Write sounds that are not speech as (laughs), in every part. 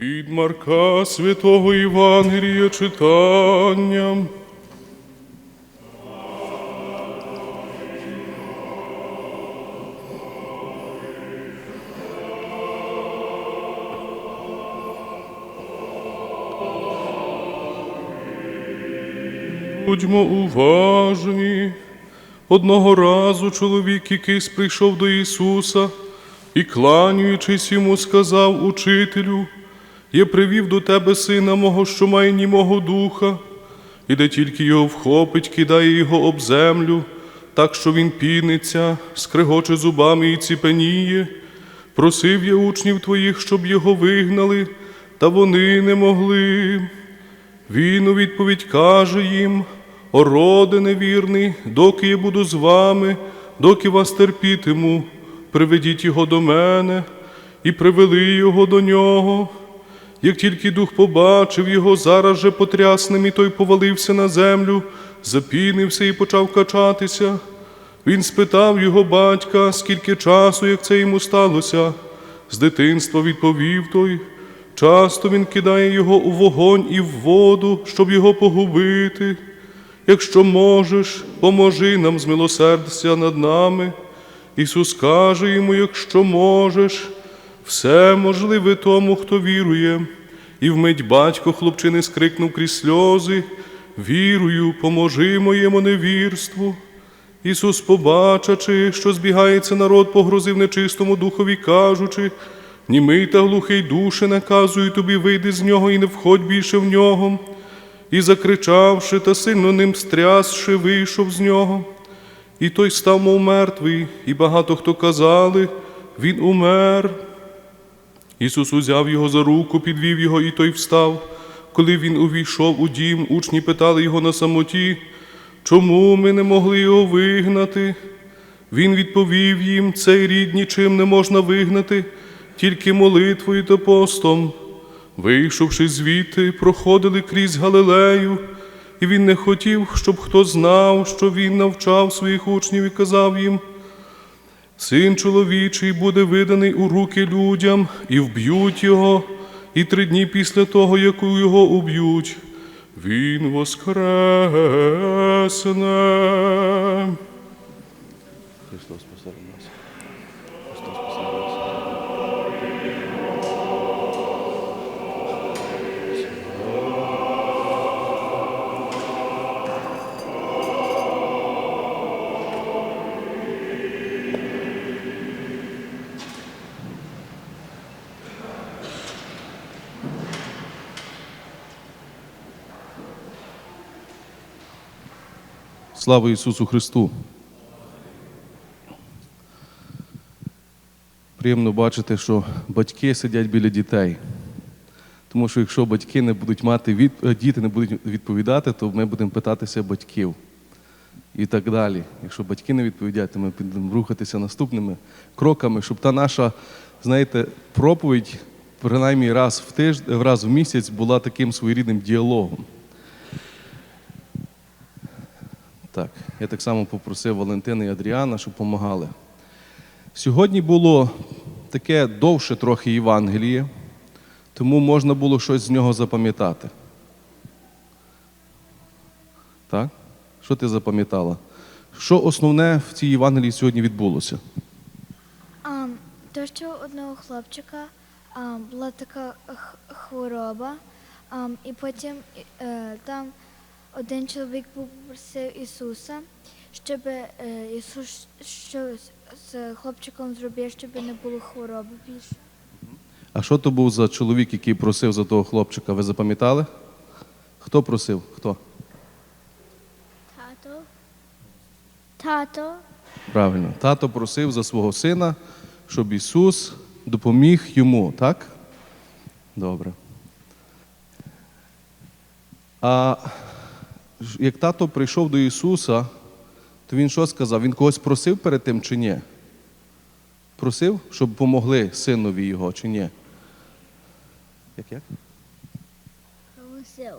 Від Марка Святого Євангелія читання. Будьмо уважні. Одного разу чоловік якийсь прийшов до Ісуса і, кланяючись йому, сказав учителю, я привів до тебе сина мого, що має німого духа, і де тільки його вхопить, кидає його об землю, так що він піниться, скрегоче зубами і ціпеніє. Просив я учнів твоїх, щоб його вигнали, та вони не могли. Він у відповідь каже їм: О невірний, доки я буду з вами, доки вас терпітиму, приведіть його до мене, і привели його до нього. Як тільки дух побачив його, зараз же потряс ним, і той повалився на землю, запінився і почав качатися. Він спитав його батька, скільки часу, як це йому сталося. З дитинства відповів той. Часто він кидає його у вогонь і в воду, щоб його погубити. Якщо можеш, поможи нам змилосердся над нами. Ісус каже йому, якщо можеш, все можливе тому, хто вірує. І вмить батько хлопчини скрикнув крізь сльози. Вірую, поможи моєму невірству. Ісус, побачачи, що збігається народ, погрозив нечистому духові, кажучи, німий та глухий душе, наказую тобі, вийди з нього і не входь більше в нього. І закричавши та сильно ним стрясши, вийшов з нього. І той став, мов мертвий, і багато хто казали, він умер. Ісус узяв його за руку, підвів його, і той встав. Коли він увійшов у дім, учні питали його на самоті, чому ми не могли його вигнати? Він відповів їм, цей рід нічим не можна вигнати, тільки молитвою та постом. Вийшовши звідти, проходили крізь Галилею, і він не хотів, щоб хто знав, що він навчав своїх учнів і казав їм, Син чоловічий буде виданий у руки людям, і вб'ють його, і три дні після того, як його уб'ють, він воскресне. Христос Слава Ісусу Христу! Приємно бачити, що батьки сидять біля дітей. Тому що якщо батьки не будуть мати від... е, діти не будуть відповідати, то ми будемо питатися батьків. І так далі. Якщо батьки не відповідають, то ми будемо рухатися наступними кроками, щоб та наша, знаєте, проповідь, принаймні раз в тиждень, раз в місяць була таким своєрідним діалогом. Так, я так само попросив Валентина і Адріана, щоб допомагали. Сьогодні було таке довше трохи Євангеліє, тому можна було щось з нього запам'ятати. Так? Що ти запам'ятала? Що основне в цій Євангелії сьогодні відбулося? А, то, що у одного хлопчика а, була така хвороба, а, і потім е, там один чоловік попросив Ісуса, щоб е, Ісус щось з хлопчиком зробив, щоб не було хвороби більше. А що то був за чоловік, який просив за того хлопчика? Ви запам'ятали? Хто просив? Хто? Тато. Тато. Правильно. Тато просив за свого сина, щоб Ісус допоміг йому, так? Добре. А як тато прийшов до Ісуса, то Він що сказав? Він когось просив перед тим чи ні? Просив, щоб помогли синові його чи ні? Як як? Просив.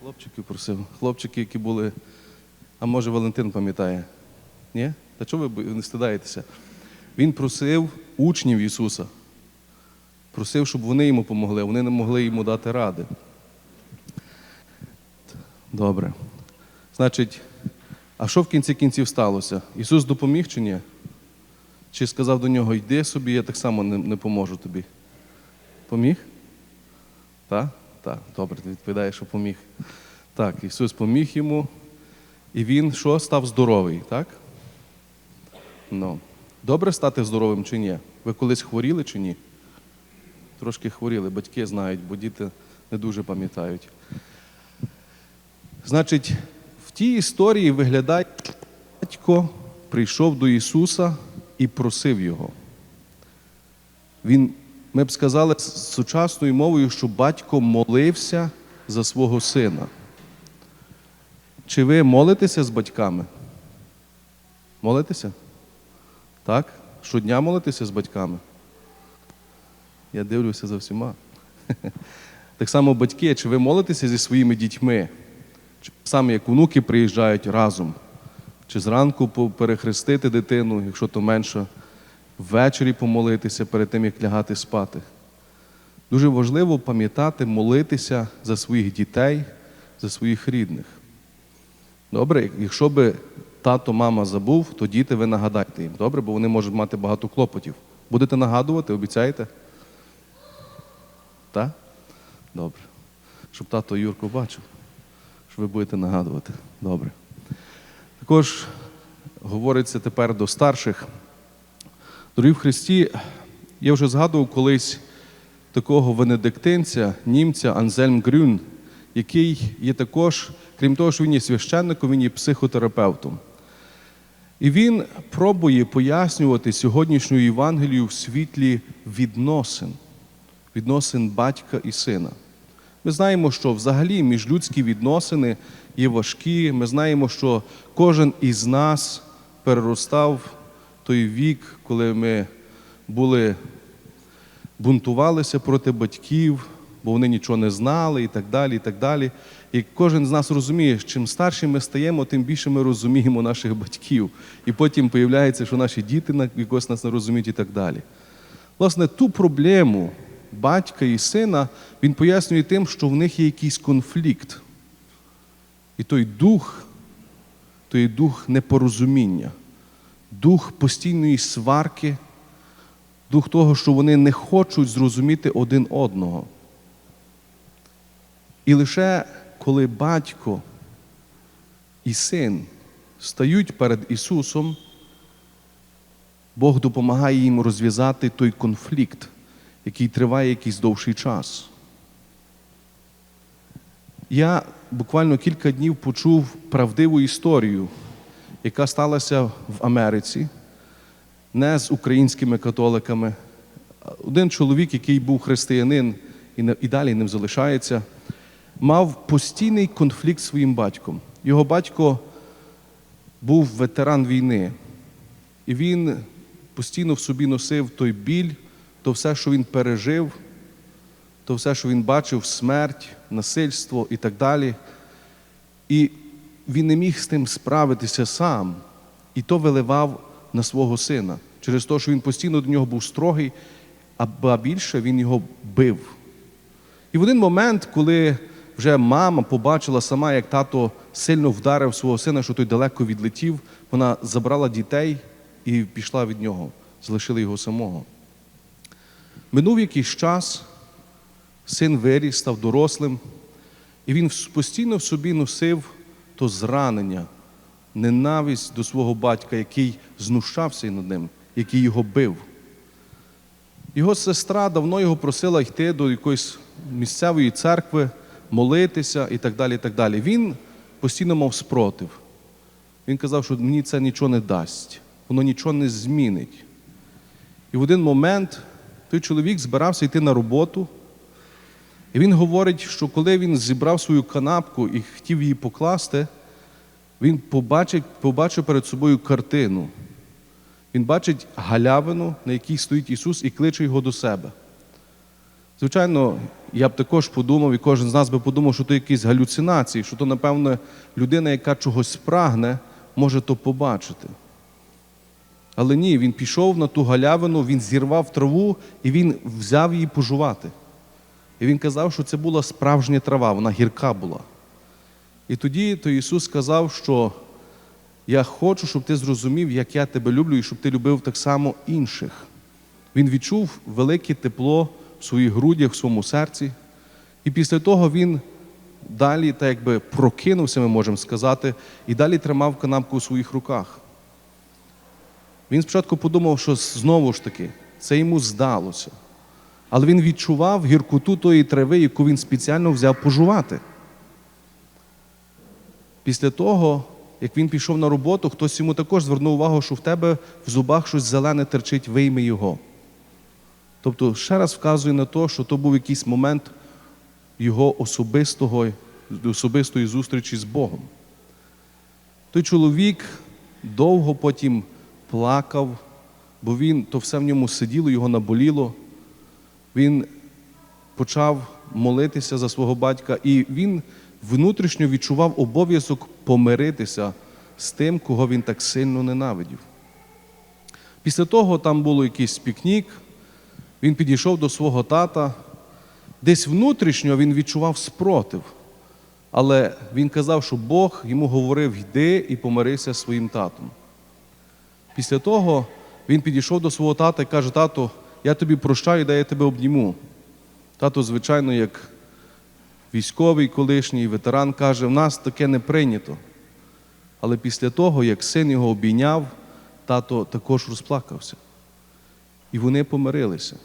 Хлопчиків просив. Хлопчики, які були. А може Валентин пам'ятає? Ні? Та чого ви не стидаєтеся? Він просив учнів Ісуса. Просив, щоб вони йому помогли, вони не могли йому дати ради. Добре. Значить, а що в кінці кінців сталося? Ісус допоміг чи ні? Чи сказав до нього, йди собі, я так само не, не поможу тобі? Поміг? Так? Так, добре, ти відповідаєш, що поміг. Так, Ісус поміг йому, і він що став здоровий, так? Ну. Добре стати здоровим чи ні? Ви колись хворіли чи ні? Трошки хворіли, батьки знають, бо діти не дуже пам'ятають. Значить, в тій історії виглядає, що батько прийшов до Ісуса і просив Його. Він, ми б сказали сучасною мовою, що батько молився за свого сина. Чи ви молитеся з батьками? Молитеся? Так? Щодня молитеся з батьками? Я дивлюся за всіма. (laughs) Так само батьки, чи ви молитеся зі своїми дітьми? Чи саме як внуки приїжджають разом? Чи зранку перехрестити дитину, якщо то менше, ввечері помолитися перед тим, як лягати спати? Дуже важливо пам'ятати, молитися за своїх дітей, за своїх рідних. Добре, якщо би тато, мама забув, то діти ви нагадайте їм. Добре, бо вони можуть мати багато клопотів. Будете нагадувати, обіцяєте? Так? Добре. Щоб тато Юрко бачив, що ви будете нагадувати. Добре. Також говориться тепер до старших. Дорогі в Христі, я вже згадував колись такого венедиктинця, німця Анзельм Грюн, який є також, крім того, що він є священником, він є психотерапевтом. І він пробує пояснювати сьогоднішню Євангелію в світлі відносин, відносин батька і сина. Ми знаємо, що взагалі міжлюдські відносини є важкі. Ми знаємо, що кожен із нас переростав той вік, коли ми були, бунтувалися проти батьків, бо вони нічого не знали і так далі. І так далі. І кожен з нас розуміє, чим старші ми стаємо, тим більше ми розуміємо наших батьків. І потім появляється, що наші діти якось нас не розуміють і так далі. Власне, ту проблему батька і сина він пояснює тим, що в них є якийсь конфлікт. І той дух, той дух непорозуміння, дух постійної сварки, дух того, що вони не хочуть зрозуміти один одного. І лише коли батько і син стають перед Ісусом, Бог допомагає їм розв'язати той конфлікт, який триває якийсь довший час. Я буквально кілька днів почув правдиву історію, яка сталася в Америці, не з українськими католиками. Один чоловік, який був християнин і далі ним залишається, мав постійний конфлікт з своїм батьком. Його батько був ветеран війни, і він постійно в собі носив той біль, то все, що він пережив, то все, що він бачив, смерть, насильство і так далі. І він не міг з тим справитися сам, і то виливав на свого сина через те, що він постійно до нього був строгий, а більше він його бив. І в один момент, коли вже мама побачила сама, як тато сильно вдарив свого сина, що той далеко відлетів, вона забрала дітей і пішла від нього, залишила його самого. Минув якийсь час, син виріс, став дорослим, і він постійно в собі носив то зранення, ненависть до свого батька, який знущався над ним, який його бив. Його сестра давно його просила йти до якоїсь місцевої церкви, молитися і так далі. і так далі. Він постійно мав спротив. Він казав, що мені це нічого не дасть, воно нічого не змінить. І в один момент той чоловік збирався йти на роботу, і він говорить, що коли він зібрав свою канапку і хотів її покласти, він побачив, побачив перед собою картину. Він бачить галявину, на якій стоїть Ісус, і кличе його до себе. Звичайно, я б також подумав, і кожен з нас би подумав, що то якісь галюцинації, що то, напевно, людина, яка чогось прагне, може то побачити. Але ні, він пішов на ту галявину, він зірвав траву і він взяв її пожувати. І він казав, що це була справжня трава, вона гірка була. І тоді то Ісус сказав, що я хочу, щоб ти зрозумів, як я тебе люблю, і щоб ти любив так само інших. Він відчув велике тепло в своїх грудях, в своєму серці. І після того він далі, так якби прокинувся, ми можемо сказати, і далі тримав канапку у своїх руках. Він спочатку подумав, що знову ж таки це йому здалося. Але він відчував гіркоту тої трави, яку він спеціально взяв пожувати. Після того, як він пішов на роботу, хтось йому також звернув увагу, що в тебе в зубах щось зелене терчить, вийми його. Тобто, ще раз вказує на те, що то був якийсь момент його особистого, особистої зустрічі з Богом. Той чоловік довго потім плакав, бо він то все в ньому сиділо, його наболіло. Він почав молитися за свого батька, і він внутрішньо відчував обов'язок помиритися з тим, кого він так сильно ненавидів. Після того там було якийсь пікнік, він підійшов до свого тата. Десь внутрішньо він відчував спротив, але він казав, що Бог йому говорив: йди і помирися зі своїм татом. Після того він підійшов до свого тата і каже: Тато, я тобі прощаю, дай я тебе обніму. Тато, звичайно, як військовий колишній ветеран, каже: в нас таке не прийнято. Але після того, як син його обійняв, тато також розплакався. І вони помирилися.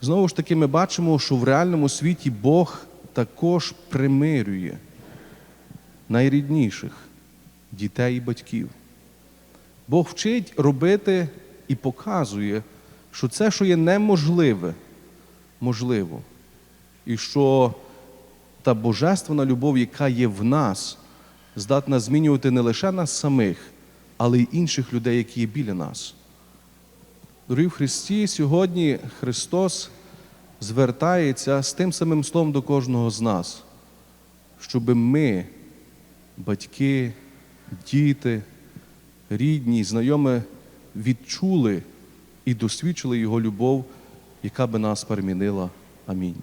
Знову ж таки, ми бачимо, що в реальному світі Бог також примирює найрідніших дітей і батьків. Бог вчить робити і показує, що це, що є неможливе, можливо. І що та божественна любов, яка є в нас, здатна змінювати не лише нас самих, але й інших людей, які є біля нас. Дорогі в Христі, сьогодні Христос звертається з тим самим словом до кожного з нас, щоб ми, батьки, діти, рідні, знайомі, відчули і досвідчили Його любов, яка би нас перемінила. Амінь.